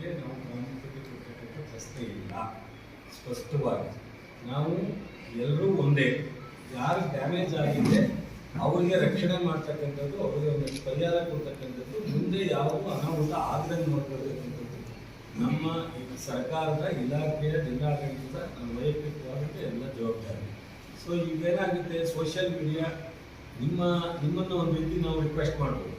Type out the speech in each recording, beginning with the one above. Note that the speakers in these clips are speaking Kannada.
ಬಗ್ಗೆ ನಾವು ಪ್ರಾಮುಖ್ಯತೆ ಕೊಡ್ತಕ್ಕಂಥ ಪ್ರಶ್ನೆ ಇಲ್ಲ. ಸ್ಪಷ್ಟವಾಗಿ. ನಾವು ಎಲ್ಲರೂ ಒಂದೇ. ಯಾರು ಡ್ಯಾಮೇಜ್ ಆಗಿದೆ ಅವರಿಗೆ ರಕ್ಷಣೆ ಮಾಡ್ತಕ್ಕಂಥದ್ದು, ಅವರಿಗೆ ಒಂದು ಪರಿಹಾರ ಕೊಡ್ತಕ್ಕಂಥದ್ದು, ಮುಂದೆ ಯಾವ ಅನಾಹುತ ಆಗದಂಗೆ ನೋಡ್ಕೊಳ್ಬೇಕಂತ ನಮ್ಮ ಸರ್ಕಾರದ ಇಲಾಖೆಯ ಜಿಲ್ಲಾಡಳಿತದ ನಮ್ಮ ವೈಯಕ್ತಿಕವಾಗಿ ಎಲ್ಲ ಜವಾಬ್ದಾರಿ. ಸೊ ಈಗೇನಾಗುತ್ತೆ ಸೋಷಿಯಲ್ ಮೀಡಿಯಾ ನಿಮ್ಮ, ನಿಮ್ಮನ್ನು ಒಂದು ರೀತಿ ನಾವು ರಿಕ್ವೆಸ್ಟ್ ಮಾಡ್ಬೋದು.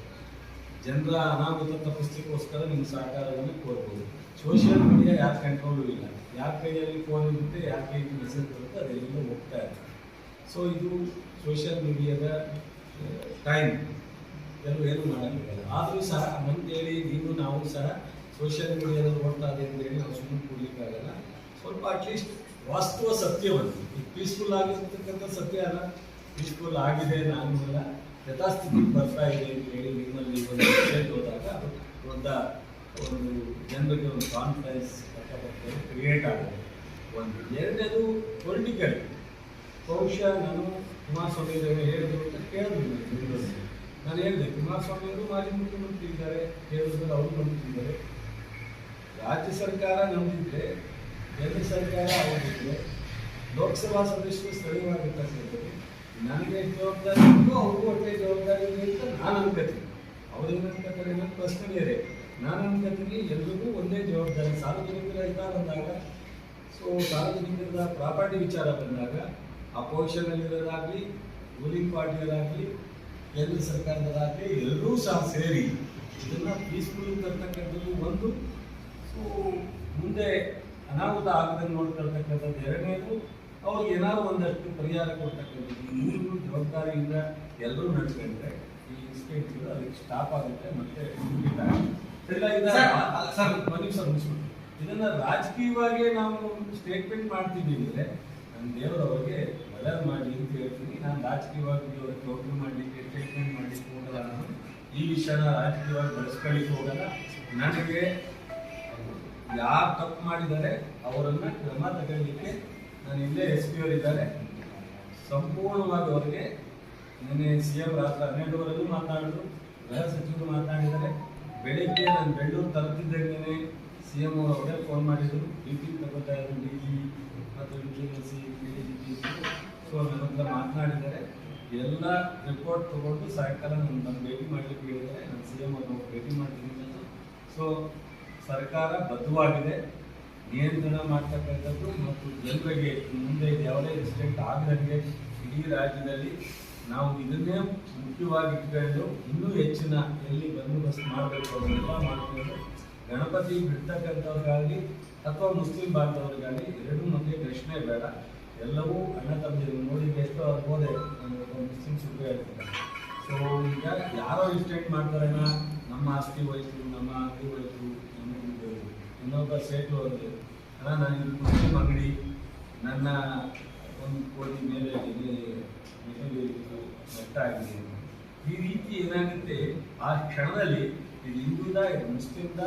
ಜನರ ಅನಾಹುತ ತಪ್ಪಿಸ್ಲಿಕ್ಕೋಸ್ಕರ ನಿಮ್ಮ ಸಹಕಾರವನ್ನು ಕೋರ್ಬೋದು. ಸೋಷಿಯಲ್ ಮೀಡಿಯಾ ಯಾರ ಕಂಟ್ರೋಲು ಇಲ್ಲ. ಯಾರ ಕೈಯಲ್ಲಿ ಫೋನ್ ಇರುತ್ತೆ, ಯಾರ ಕೈಯಲ್ಲಿ ಮೆಸೇಜ್ ಬರುತ್ತೆ, ಅದೆಲ್ಲ ಹೋಗ್ತಾ ಇರುತ್ತೆ ಸೊ ಇದು ಸೋಷಿಯಲ್ ಮೀಡಿಯಾದ ಟೈಮ್ ಎಲ್ಲರೂ ಏನು ಮಾಡೋಕ್ಕಾಗಲ್ಲ. ಆದರೂ ಸಹ ಅಂತೇಳಿ ನೀವು, ನಾವು ಸಹ ಸೋಷಿಯಲ್ ಮೀಡಿಯಾದಲ್ಲಿ ಓಡ್ತಾ ಇದೆ ಅಂತೇಳಿ ನಾವು ಸುಮ್ಮನೆ ಕೂಡ್ಲಿಕ್ಕಾಗಲ್ಲ. ಸ್ವಲ್ಪ ಅಟ್ಲೀಸ್ಟ್ ವಾಸ್ತವ ಸತ್ಯವನ್ನು. ಈ ಪೀಸ್ಫುಲ್ ಆಗಿರ್ತಕ್ಕಂಥ ಸತ್ಯ ಅಲ್ಲ. ಪೀಸ್ಫುಲ್ ಆಗಿದೆ ನಾನು ಎಲ್ಲ ಯಥಾಸ್ಥಿತಿ ಬರ್ತಾ ಇದೆ ಅಂತ ಹೇಳಿ ದೊಡ್ಡ ಒಂದು ಜನರಿಗೆ ಒಂದು ಕಾನ್ಫಿಡೆನ್ಸ್ ಕ್ರಿಯೇಟ್ ಆಗುತ್ತೆ ಒಂದು ಎರಡನೇದು ಪೊಲಿಟಿಕಲ್ ಬಹುಶಃ ನಾನು ಕುಮಾರಸ್ವಾಮಿ ಹೇಳಿದ್ರು ಅಂತ ಕೇಳಿದ್ರು ನಾನು ಬೆಂಗಳೂರಲ್ಲಿ. ನಾನು ಹೇಳಿದೆ, ಕುಮಾರಸ್ವಾಮಿ ಅವರು ಮಾಜಿ ಮುಖ್ಯಮಂತ್ರಿ ಇದ್ದಾರೆ, ಕೇಳಿದ್ರು, ಅವರು ನಂಬುತ್ತಿದ್ದಾರೆ ರಾಜ್ಯ ಸರ್ಕಾರ ನಂಬಿದ್ರೆ, ಕೇಂದ್ರ ಸರ್ಕಾರ ಅವರಿದ್ರೆ ಲೋಕಸಭಾ ಸದಸ್ಯರು ಸ್ಥಳೀಯವಾಗಿರ್ತಕ್ಕಂಥದ್ದು ನನಗೆ ಜವಾಬ್ದಾರಿ ಅವ್ರಿಗೂ ಒಟ್ಟೆ ಜವಾಬ್ದಾರಿ ಅಂತ ನಾನು ಅನ್ಕೋತೀನಿ. ಅವ್ರು ಏನು ಅನ್ಕೋತಾರೆ ನನ್ನ ಏರಿಯಾ ನಾನು ಅನ್ಕೋತೀನಿ ಎಲ್ರಿಗೂ ಒಂದೇ ಜವಾಬ್ದಾರಿ, ಸಾರ್ವಜನಿಕರ ಹಿತ ಬಂದಾಗ ಸೊ ಸಾರ್ವಜನಿಕರ ಪ್ರಾಪರ್ಟಿ ವಿಚಾರ ಬಂದಾಗ, ಅಪೋಸಿಷನಲ್ಲಿರೋದಾಗಲಿ, ರೂಲಿಂಗ್ ಪಾರ್ಟಿಯರಾಗಲಿ ಕೇಂದ್ರ ಸರ್ಕಾರದವರಾಗಲಿ ಎಲ್ಲರೂ ಸಹ ಸೇರಿ ಇದನ್ನು ಪೀಸ್ಫುಲ್ ತರ್ತಕ್ಕಂಥದ್ದು ಒಂದು. ಸೊ ಮುಂದೆ ಅನಾಹುತ ಆಗದಂಗೆ ನೋಡ್ಕೊಳ್ತಕ್ಕಂಥದ್ದು ಎರಡನೇದು, ಅವ್ರಿಗೆ ಏನಾದ್ರು ಒಂದಷ್ಟು ಪರಿಹಾರ ಕೊಡ್ತಕ್ಕಂಥದ್ದು. ಮೂರು ಜವಾಬ್ದಾರಿಯಿಂದ ಎಲ್ಲರೂ ನಡ್ಕೊಂಡ್ರೆ ಈ ಸ್ಟಾಪ್ ಆಗುತ್ತೆ ಮತ್ತೆ ಸರ್, ಸರ್. ಮುಗಿಸ್ಬಿಟ್ಟು ಇದನ್ನ ರಾಜಕೀಯವಾಗಿ ನಾವು ಸ್ಟೇಟ್ಮೆಂಟ್ ಮಾಡ್ತಿದ್ದೀವಿ ಅಂದ್ರೆ ನನ್ನ ದೇವರವ್ರಿಗೆ ಒಳ್ಳೇದು ಮಾಡಿ ಅಂತ ಹೇಳ್ತೀನಿ. ನಾನು ರಾಜಕೀಯವಾಗಿ ಅವ್ರಿಗೆ ಕೌಂಟರ್ ಮಾಡಲಿಕ್ಕೆ ಸ್ಟೇಟ್ಮೆಂಟ್ ಮಾಡಲಿಕ್ಕೆ ಹೋಗಲ್ಲ ನಾನು. ಈ ವಿಷಯನ ರಾಜಕೀಯವಾಗಿ ಬಳಸ್ಕೊಳ್ಳಿಕ್ಕೆ ಹೋಗಲ್ಲ. ನನಗೆ ಯಾರು ತಪ್ಪು ಮಾಡಿದ್ದಾರೆ ಅವರನ್ನ ಕ್ರಮ ತಗೊಳ್ಳಿಕ್ಕೆ ನಾನು ಇಲ್ಲೇ ಎಸ್ ಪಿ ಅವರಿದ್ದಾರೆ. ಸಂಪೂರ್ಣವಾಗಿ ಅವರಿಗೆ ನಿನ್ನೆ ಸಿ ಎಂ ರಾತ್ರಿ ಹನ್ನೆರಡುವರೆಗೂ ಮಾತನಾಡಿದ್ರು. ಗೃಹ ಸಚಿವರು ಮಾತನಾಡಿದ್ದಾರೆ. ಬೆಳಿಗ್ಗೆ ನಾನು ಬೆಳ್ಳೂರು ತಲುಪಿದ್ದೇನೆ ಸಿ ಎಂ ಅವರು ಫೋನ್ ಮಾಡಿದ್ರು. ಡಿ ಪಿ ತಗೋತಾ ಇದ್ರು ಡಿ ಜಿ ಮತ್ತು ಡಿ ಸಿ ಮಾತನಾಡಿದ್ದಾರೆ. ಎಲ್ಲ ರಿಪೋರ್ಟ್ ತಗೊಂಡು ಸಾಯಂಕಾಲ ನಾನು ನನ್ನ ಭೇಟಿ ಮಾಡಲಿಕ್ಕೆ ಹೇಳಿದ್ದಾರೆ. ನಾನು ಸಿ ಎಂ ಅವ್ರನ್ನ ಭೇಟಿ ಮಾಡ್ತೀನಿ ಅಂತ. ಸೊ ಸರ್ಕಾರ ಬದ್ಧವಾಗಿದೆ. ನಿಯಂತ್ರಣ ಮಾಡ್ತಕ್ಕಂಥದ್ದು ಮತ್ತು ಜನರಿಗೆ ಮುಂದೆ ಯಾವುದೇ ಇನ್ಸಿಡೆಂಟ್ ಆಗದಂಗೆ ಇಡೀ ರಾಜ್ಯದಲ್ಲಿ ನಾವು ಇದನ್ನೇ ಮುಖ್ಯವಾಗಿ ಇಟ್ಕೊಂಡು ಇನ್ನೂ ಹೆಚ್ಚಿನ ಎಲ್ಲಿ ಬಂದೋಬಸ್ತ್ ಮಾಡಬೇಕು ಅದನ್ನೆಲ್ಲ ಮಾಡಿಕೊಂಡು ಗಣಪತಿ ಬಿಡ್ತಕ್ಕಂಥವ್ರಿಗಾಗಲಿ ಅಥವಾ ಮುಸ್ಲಿಂ ಬಾಂಧವರಿಗಾಗಲಿ ಎರಡು ಮಂದಿ ಪ್ರಶ್ನೆ ಬೇಡ ಎಲ್ಲವೂ ಅಣ್ಣ ತಮ್ಮದಿರು ನೋಡಿ ಎಷ್ಟೋ ಹೋದೆ ಮುಸ್ಲಿಂ ಸುದ್ದಿ ಹೇಳ್ತಾರೆ ಸೊ ಈಗ ಯಾರೋ ಇಸ್ಟೇಟ್ ಮಾಡ್ತಾರೆ ನಮ್ಮ ಆಸ್ತಿ ಹೋಯ್ತು, ನಮ್ಮ ಅಂಗಡಿ ಹೋಯ್ತು, ನಮ್ಮ. ಇನ್ನೊಬ್ಬ ಸೇಟು ಅಂದರೆ ಅಣ್ಣ, ನಾನು ಮುಸ್ಲಿಂ ಅಂಗಡಿ, ನನ್ನ ಒಂದು ಕೋಟಿ ಮೇಲೆ ಇಲ್ಲಿ ಮೆಟ್ಟ ಆಗಿದೆ ಈ ರೀತಿ ಏನಾಗುತ್ತೆ? ಆ ಕ್ಷಣದಲ್ಲಿ ಇದು ಹಿಂದೂದ ಇದು ಮುಸ್ಲಿಮ್ದ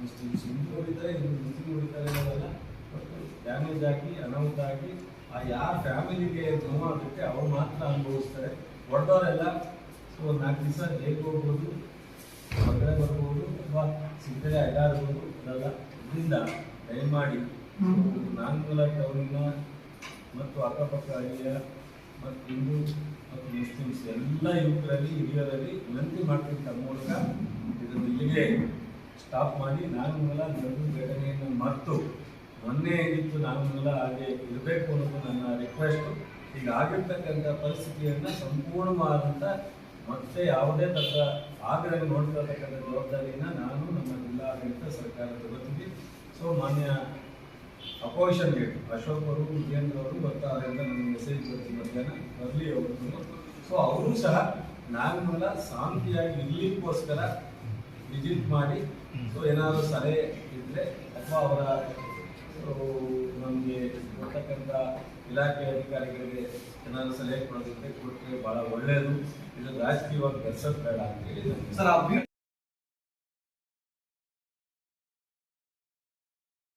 ಮುಸ್ಲಿಮ್ಸ್ ಹಿಂದೂ ಹೊಡಿತಾರೆ ಇದು ಮುಸ್ಲಿಂ ಹೊಡಿತಾರೆ ಅನ್ನೋದೆಲ್ಲ. ಡ್ಯಾಮೇಜ್ ಆಗಿ ಅನಾಹುತ ಆಗಿ ಆ ಯಾರ ಫ್ಯಾಮಿಲಿಗೆ ನೋವಾಗುತ್ತೆ ಅವ್ರು ಮಾತ್ರ ಅನುಭವಿಸ್ತಾರೆ. ಹೊಡೆದವರೆಲ್ಲ ಸೊ ನಾಲ್ಕು ದಿವಸ ಜೈಲಿಗೆ ಹೋಗ್ಬೋದು ಹೊರಗಡೆ ಬರ್ಬೋದು ಅಥವಾ ಸಿದ್ಧತೆ ಅಡ್ಡಾಡ್ಬೋದು ಅದೆಲ್ಲ ಇದರಿಂದ ದಯಮಾಡಿ ನಾನ್ಮೂಲ ಟೌನಿನ ಮತ್ತು ಅಕ್ಕಪಕ್ಕ ಹಳ್ಳಿಯ ಮತ್ತು ಹಿಂದೂ ಮತ್ತು ಮುಸ್ಲಿಮ್ಸ್ ಎಲ್ಲ ಯುವಕರಲ್ಲಿ, ಹಿರಿಯರಲ್ಲಿ ವಿನಂತಿ ಮಾಡ್ತಿದ್ದ ಮೂಲಕ ಇದನ್ನು ಇಲ್ಲಿಗೆ ಸ್ಟಾಪ್ ಮಾಡಿ ನಾನು ಮೂಲ ನಡೆದು ಘಟನೆಯನ್ನು ಮರೆತು ಮೊನ್ನೆ ಏನಿತ್ತು ನಾನು ಹಾಗೆ ಇರಬೇಕು ಅನ್ನೋದು ನನ್ನ ರಿಕ್ವೆಸ್ಟು ಈಗ ಆಗಿರ್ತಕ್ಕಂಥ ಪರಿಸ್ಥಿತಿಯನ್ನು ಸಂಪೂರ್ಣವಾದಂಥ ಮತ್ತೆ ಯಾವುದೇ ಥರದ ಆಗ್ರಹ ನೋಡ್ಕೊಳ್ತಕ್ಕಂಥ ಜವಾಬ್ದಾರಿಯನ್ನು ನಾನು ನಮ್ಮ ಜಿಲ್ಲಾಡಳಿತ ಸರ್ಕಾರ ತಗೋತೀವಿ ಸೊ ಮಾನ್ಯ ಅಪೋಸಿಷನ್ ಲೀಡರ್ ಅಶೋಕ್ ಅವರು ವಿಜೇಂದ್ರ ಅವರು ಬರ್ತಾರೆ ಅಂತ ನನಗೆ ಮೆಸೇಜ್ ಬರ್ತೀವಿ ಮಧ್ಯಾಹ್ನ. ಬರಲಿ ಅವರು. ಸೊ ಅವರು ಸಹ ನಾಗಮಲ ಶಾಂತಿಯಾಗಿ ಇರ್ಲಿಕ್ಕೋಸ್ಕರ ವಿಸಿಟ್ ಮಾಡಿ ಸೊ ಏನಾದರೂ ಸಲಹೆ ಇದ್ದರೆ ಅಥವಾ ಅವರ ನಮಗೆ ಕೊಡ್ತಕ್ಕಂಥ ಇಲಾಖೆ ಅಧಿಕಾರಿಗಳಿಗೆ ಏನಾದರೂ ಸಲಹೆ ಕೊಡೋದಿದ್ರೆ ಕೊಟ್ಟರೆ ಭಾಳ ಒಳ್ಳೆಯದು ಇದು ರಾಜಕೀಯವಾಗಿ ಬೆಳೆಸೋದು ಬೇಡ ಅಂತ ಹೇಳಿ ಸರ್